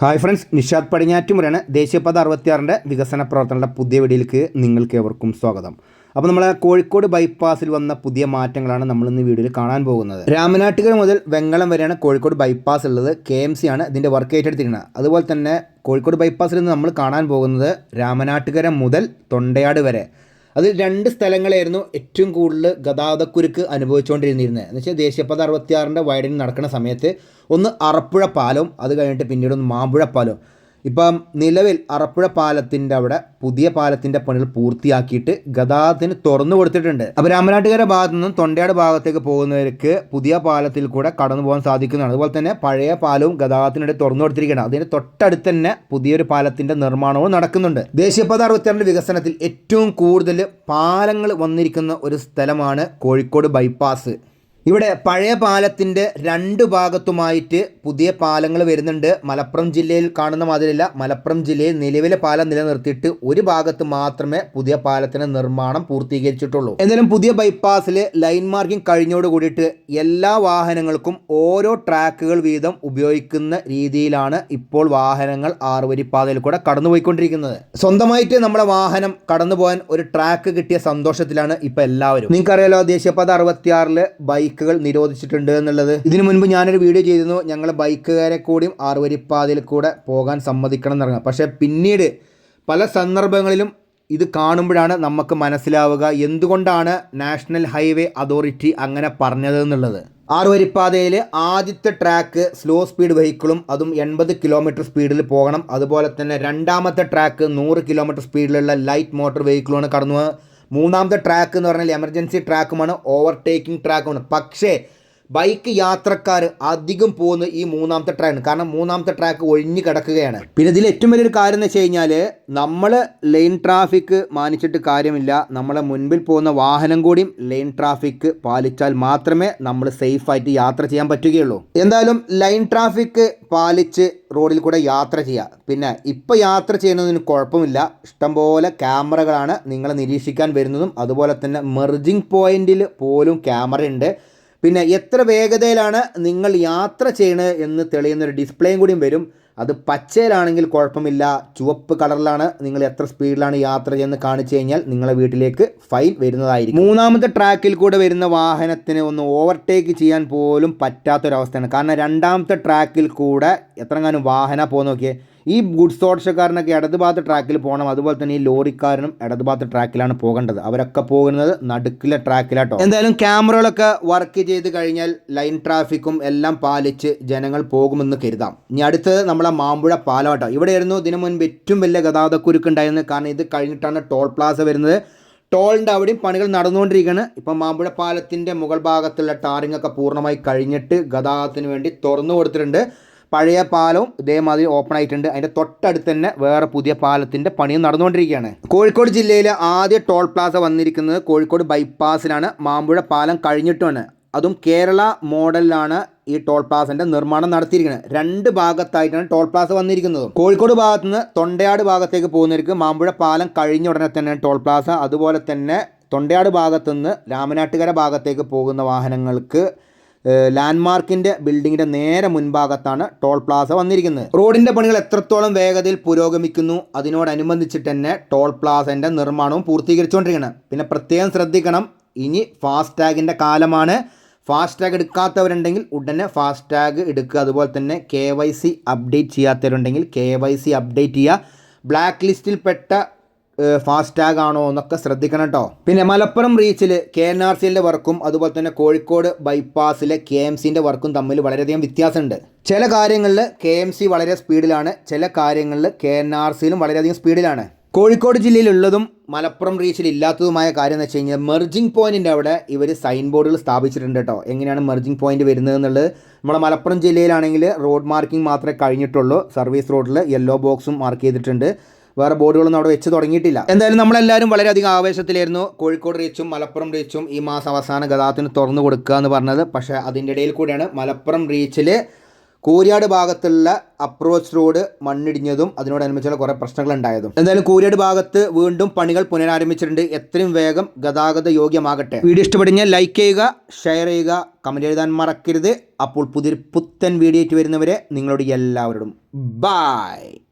Hi friends Nishad പടിഞ്ഞാറ്റുമുറയാണ് ദേശീയപാത അറുപത്തിയാറിന്റെ വികസന പ്രവർത്തനങ്ങളുടെ പുതിയ വീഡിയോയിലേക്ക് നിങ്ങൾക്ക് ഏവർക്കും സ്വാഗതം. അപ്പോൾ നമ്മൾ കോഴിക്കോട് ബൈപ്പാസിൽ വന്ന പുതിയ മാറ്റങ്ങളാണ് നമ്മൾ ഇന്ന് വീഡിയോയിൽ കാണാൻ പോകുന്നത്. രാമനാട്ടുകര മുതൽ വെങ്ങളം വരെയാണ് കോഴിക്കോട് ബൈപ്പാസ് ഉള്ളത്. കെ എം സി ആണ് ഇതിന്റെ വർക്ക് ഏറ്റെടുത്തിരിക്കുന്നത്. അതുപോലെ തന്നെ കോഴിക്കോട് ബൈപ്പാസിൽ നിന്ന് നമ്മൾ കാണാൻ പോകുന്നത് രാമനാട്ടുകര മുതൽ തൊണ്ടയാട് വരെ. അതിൽ രണ്ട് സ്ഥലങ്ങളായിരുന്നു ഏറ്റവും കൂടുതൽ ഗതാഗതക്കുരുക്ക് അനുഭവിച്ചുകൊണ്ടിരുന്നിരുന്നത്. എന്ന് വെച്ചാൽ ദേശീയപാത അറുപത്തിയാറിന്റെ വൈഡനിങ് നടക്കുന്ന സമയത്ത് ഒന്ന് അറപ്പുഴ പാലവും അത് കഴിഞ്ഞിട്ട് പിന്നീട് ഒന്ന് മാമ്പുഴ പാലവും ഇപ്പം നിലവിൽ അറപ്പുഴ പാലത്തിന്റെ അവിടെ പുതിയ പാലത്തിന്റെ പണികൾ പൂർത്തിയാക്കിയിട്ട് ഗതാഗതത്തിന് തുറന്നു കൊടുത്തിട്ടുണ്ട്. അപ്പോൾ രാമനാട്ടുകര ഭാഗത്തു നിന്നും തൊണ്ടയാട് ഭാഗത്തേക്ക് പോകുന്നവർക്ക് പുതിയ പാലത്തിൽ കൂടെ കടന്നു പോകാൻ സാധിക്കുന്നതാണ്. അതുപോലെ തന്നെ പഴയ പാലവും ഗതാഗതത്തിനിടെ തുറന്നു കൊടുത്തിരിക്കുകയാണ്. അതിന് തൊട്ടടുത്ത് തന്നെ പുതിയൊരു പാലത്തിന്റെ നിർമ്മാണവും നടക്കുന്നുണ്ട്. ദേശീയപാത അറുപത്തിരണ്ട് വികസനത്തിൽ ഏറ്റവും കൂടുതൽ പാലങ്ങൾ വന്നിരിക്കുന്ന ഒരു സ്ഥലമാണ് കോഴിക്കോട് ബൈപ്പാസ്. ഇവിടെ പഴയ പാലത്തിന്റെ രണ്ട് ഭാഗത്തുമായിട്ട് പുതിയ പാലങ്ങൾ വരുന്നുണ്ട്. മലപ്പുറം ജില്ലയിൽ കാണുന്ന മാതിരിയല്ല. മലപ്പുറം ജില്ലയിൽ നിലവിലെ പാലം നിലനിർത്തിയിട്ട് ഒരു ഭാഗത്ത് മാത്രമേ പുതിയ പാലത്തിന് നിർമ്മാണം പൂർത്തീകരിച്ചിട്ടുള്ളൂ. എന്നാലും പുതിയ ബൈപ്പാസിൽ ലൈൻ മാർക്കിംഗ് കഴിഞ്ഞോട് കൂടിയിട്ട് എല്ലാ വാഹനങ്ങൾക്കും ഓരോ ട്രാക്കുകൾ വീതം ഉപയോഗിക്കുന്ന രീതിയിലാണ് ഇപ്പോൾ വാഹനങ്ങൾ ആറുവരിപ്പാതയിൽ കൂടെ കടന്നുപോയിക്കൊണ്ടിരിക്കുന്നത്. സ്വന്തമായിട്ട് നമ്മുടെ വാഹനം കടന്നു പോകാൻ ഒരു ട്രാക്ക് കിട്ടിയ സന്തോഷത്തിലാണ് ഇപ്പോൾ എല്ലാവരും. നിങ്ങൾക്കറിയാലോ ദേശീയപാത അറുപത്തിയാറിൽ ബൈക്കുകൾ നിരോധിച്ചിട്ടുണ്ട് എന്നുള്ളത്. ഇതിനു മുൻപ് ഞാനൊരു വീഡിയോ ചെയ്തിരുന്നു. ഞങ്ങൾ ബൈക്കുകാരെ കൂടിയും ആറുവരിപ്പാതയിൽ കൂടെ പോകാൻ സമ്മതിക്കണം എന്നറിയാം പക്ഷേ പിന്നീട് പല സന്ദർഭങ്ങളിലും ഇത് കാണുമ്പോഴാണ് നമുക്ക് മനസ്സിലാവുക എന്തുകൊണ്ടാണ് നാഷണൽ ഹൈവേ അതോറിറ്റി അങ്ങനെ പറഞ്ഞത് എന്നുള്ളത്. ആറുവരിപ്പാതയിൽ ആദ്യത്തെ ട്രാക്ക് സ്ലോ സ്പീഡ് വെഹിക്കിളും അതും എൺപത് കിലോമീറ്റർ സ്പീഡിൽ പോകണം. അതുപോലെ തന്നെ രണ്ടാമത്തെ ട്രാക്ക് നൂറ് കിലോമീറ്റർ സ്പീഡിലുള്ള ലൈറ്റ് മോട്ടോർ വെഹിക്കിളുമാണ് കടന്നു. മൂന്നാമത്തെ ട്രാക്ക് എന്ന് പറഞ്ഞാൽ എമർജൻസി ട്രാക്കുമാണ് ഓവർടേക്കിംഗ് ട്രാക്കുമാണ് പക്ഷേ ബൈക്ക് യാത്രക്കാർ അധികം പോകുന്ന ഈ മൂന്നാമത്തെ ട്രാക്കാണ് കാരണം മൂന്നാമത്തെ ട്രാക്ക് ഒഴിഞ്ഞു കിടക്കുകയാണ്. പിന്നെ ഇതിൽ ഏറ്റവും വലിയൊരു കാര്യം എന്ന് വെച്ച് കഴിഞ്ഞാൽ നമ്മൾ ലൈൻ ട്രാഫിക് മാനിച്ചിട്ട് കാര്യമില്ല. നമ്മളെ മുൻപിൽ പോകുന്ന വാഹനം കൂടിയും ലൈൻ ട്രാഫിക് പാലിച്ചാൽ മാത്രമേ നമ്മൾ സേഫായിട്ട് യാത്ര ചെയ്യാൻ പറ്റുകയുള്ളൂ. എന്തായാലും ലൈൻ ട്രാഫിക് പാലിച്ച് റോഡിൽ കൂടെ യാത്ര ചെയ്യുക. പിന്നെ ഇപ്പോൾ യാത്ര ചെയ്യുന്നതിന് കുഴപ്പമില്ല. ഇഷ്ടംപോലെ ക്യാമറകളാണ് നിങ്ങളെ നിരീക്ഷിക്കാൻ വരുന്നതും. അതുപോലെ തന്നെ മെർജിങ് പോയിന്റിൽ പോലും ക്യാമറ ഉണ്ട്. പിന്നെ എത്ര വേഗതയിലാണ് നിങ്ങൾ യാത്ര ചെയ്യണത് എന്ന് തെളിയുന്ന ഒരു ഡിസ്പ്ലേയും കൂടിയും വരും. അത് പച്ചയിലാണെങ്കിൽ കുഴപ്പമില്ല. ചുവപ്പ് കളറിലാണ് നിങ്ങൾ എത്ര സ്പീഡിലാണ് യാത്ര ചെയ്യുന്നത് കാണിച്ചു കഴിഞ്ഞാൽ നിങ്ങളെ വീട്ടിലേക്ക് ഫൈൻ വരുന്നതായിരിക്കും. മൂന്നാമത്തെ ട്രാക്കിൽ കൂടെ വരുന്ന വാഹനത്തിന് ഒന്ന് ഓവർടേക്ക് ചെയ്യാൻ പോലും പറ്റാത്തൊരവസ്ഥയാണ്. കാരണം രണ്ടാമത്തെ ട്രാക്കിൽ കൂടെ എത്രങ്ങാനും വാഹന പോകുന്ന നോക്കിയേ. ഈ ഗുഡ്സ് ഓട്ടോക്കാരനൊക്കെ ഇടതുഭാഗത്ത് ട്രാക്കിൽ പോകണം അതുപോലെ തന്നെ ഈ ലോറിക്കാരനും ഇടതുഭാഗത്ത് ട്രാക്കിലാണ് പോകേണ്ടത്. അവരൊക്കെ പോകുന്നത് നടുക്കിലെ ട്രാക്കിലാട്ടോ. എന്തായാലും ക്യാമറകളൊക്കെ വർക്ക് ചെയ്ത് കഴിഞ്ഞാൽ ലൈൻ ട്രാഫിക്കും എല്ലാം പാലിച്ച് ജനങ്ങൾ പോകുമെന്ന് കരുതാം. ഇനി അടുത്തത് നമ്മളെ മാമ്പുഴ പാലമാട്ടോ. ഇവിടെയായിരുന്നു ഇതിനു മുൻപ് ഏറ്റവും വലിയ ഗതാഗതക്കുരുക്ക് ഉണ്ടായിരുന്നത്. കാരണം ഇത് കഴിഞ്ഞിട്ടാണ് ടോൾ പ്ലാസ വരുന്നത്. ടോളിന്റെ അവിടെയും പണികൾ നടന്നുകൊണ്ടിരിക്കുകയാണ്. ഇപ്പം മാമ്പുഴ പാലത്തിന്റെ മുകൾ ഭാഗത്തുള്ള ടാറിംഗ് ഒക്കെ പൂർണമായി കഴിഞ്ഞിട്ട് ഗതാഗതത്തിന് വേണ്ടി തുറന്നു കൊടുത്തിട്ടുണ്ട്. പഴയ പാലവും ഇതേമാതിരി ഓപ്പൺ ആയിട്ടുണ്ട്. അതിന്റെ തൊട്ടടുത്ത് തന്നെ വേറെ പുതിയ പാലത്തിന്റെ പണിയും നടന്നുകൊണ്ടിരിക്കുകയാണ്. കോഴിക്കോട് ജില്ലയിലെ ആദ്യ ടോൾ പ്ലാസ വന്നിരിക്കുന്നത് കോഴിക്കോട് ബൈപ്പാസിലാണ് മാമ്പുഴ പാലം കഴിഞ്ഞിട്ടുമാണ് അതും കേരള മോഡലിലാണ് ഈ ടോൾ പ്ലാസിന്റെ നിർമ്മാണം നടത്തിയിരിക്കുന്നത്. രണ്ട് ഭാഗത്തായിട്ടാണ് ടോൾ പ്ലാസ വന്നിരിക്കുന്നത്. കോഴിക്കോട് ഭാഗത്ത് നിന്ന് തൊണ്ടയാട് ഭാഗത്തേക്ക് പോകുന്നവർക്ക് മാമ്പുഴ പാലം കഴിഞ്ഞ ഉടനെ തന്നെ ടോൾ പ്ലാസ അതുപോലെ തന്നെ തൊണ്ടയാട് ഭാഗത്തുനിന്ന് രാമനാട്ടുകര ഭാഗത്തേക്ക് പോകുന്ന വാഹനങ്ങൾക്ക് ലാൻഡ്മാർക്കിന്റെ ബിൽഡിങ്ങിന്റെ നേരെ മുൻഭാഗത്താണ് ടോൾ പ്ലാസ വന്നിരിക്കുന്നത്. റോഡിന്റെ പണികൾ എത്രത്തോളം വേഗതയിൽ പുരോഗമിക്കുന്നു അതിനോടനുബന്ധിച്ചിട്ട് തന്നെ ടോൾ പ്ലാസന്റെ നിർമ്മാണവും പൂർത്തീകരിച്ചുകൊണ്ടിരിക്കുകയാണ്. പിന്നെ പ്രത്യേകം ശ്രദ്ധിക്കണം ഇനി ഫാസ്ടാഗിന്റെ കാലമാണ്. ഫാസ്ടാഗ് എടുക്കാത്തവരുണ്ടെങ്കിൽ ഉടനെ ഫാസ്ടാഗ് എടുക്കുക. അതുപോലെ തന്നെ കെ വൈ സി അപ്ഡേറ്റ് ചെയ്യാത്തവരുണ്ടെങ്കിൽ കെ വൈ സി അപ്ഡേറ്റ് ചെയ്യുക. ബ്ലാക്ക് ലിസ്റ്റിൽപ്പെട്ട ഫാസ്ടാഗ് ആണോ എന്നൊക്കെ ശ്രദ്ധിക്കണം കേട്ടോ. പിന്നെ മലപ്പുറം റീച്ചിൽ കെ എൻ ആർ സിന്റെ വർക്കും അതുപോലെ തന്നെ കോഴിക്കോട് ബൈപ്പാസിലെ കെ എം സിന്റെ വർക്കും തമ്മിൽ വളരെയധികം വ്യത്യാസമുണ്ട്. ചില കാര്യങ്ങളിൽ കെ എം സി വളരെ സ്പീഡിലാണ് ചില കാര്യങ്ങളിൽ കെ എൻ ആർ സിയിലും വളരെയധികം സ്പീഡിലാണ്. കോഴിക്കോട് ജില്ലയിലുള്ളതും മലപ്പുറം റീച്ചിൽ ഇല്ലാത്തതുമായ കാര്യം എന്ന് വെച്ച് കഴിഞ്ഞാൽ മെർജിംഗ് പോയിന്റിന്റെ അവിടെ ഇവർ സൈൻ ബോർഡുകൾ സ്ഥാപിച്ചിട്ടുണ്ട് കേട്ടോ. എങ്ങനെയാണ് മെർജിംഗ് പോയിന്റ് വരുന്നത് എന്നുള്ളത്? നമ്മുടെ മലപ്പുറം ജില്ലയിലാണെങ്കിൽ റോഡ് മാർക്കിംഗ് മാത്രമേ കഴിഞ്ഞിട്ടുള്ളൂ. സർവീസ് റോഡിൽ യെല്ലോ ബോക്സും മാർക്ക് ചെയ്തിട്ടുണ്ട്. വേറെ ബോർഡുകളൊന്നും അവിടെ വെച്ച് തുടങ്ങിയിട്ടില്ല. എന്തായാലും നമ്മളെല്ലാവരും വളരെയധികം ആവേശത്തിലായിരുന്നു. കോഴിക്കോട് റീച്ചും മലപ്പുറം റീച്ചും ഈ മാസം അവസാന ഗതാഗതത്തിന് തുറന്നു കൊടുക്കുക എന്ന് പറഞ്ഞത്. പക്ഷേ അതിന്റെ ഇടയിൽ കൂടിയാണ് മലപ്പുറം റീച്ചിൽ കൂരിയാട് ഭാഗത്തുള്ള അപ്രോച്ച് റോഡ് മണ്ണിടിഞ്ഞതും അതിനോടനുബന്ധിച്ചുള്ള കുറേ പ്രശ്നങ്ങൾ ഉണ്ടായതും എന്തായാലും കൂരിയാട് ഭാഗത്ത് വീണ്ടും പണികൾ പുനരാരംഭിച്ചിട്ടുണ്ട്. എത്രയും വേഗം ഗതാഗത യോഗ്യമാകട്ടെ. വീഡിയോ ഇഷ്ടപ്പെടുന്ന ലൈക്ക് ചെയ്യുക ഷെയർ ചെയ്യുക കമന്റ് എഴുതാൻ മറക്കരുത്. അപ്പോൾ പുതിയൊരു പുത്തൻ വീഡിയോ വരുന്നവരെ നിങ്ങളോട് എല്ലാവരോടും. ബായ്.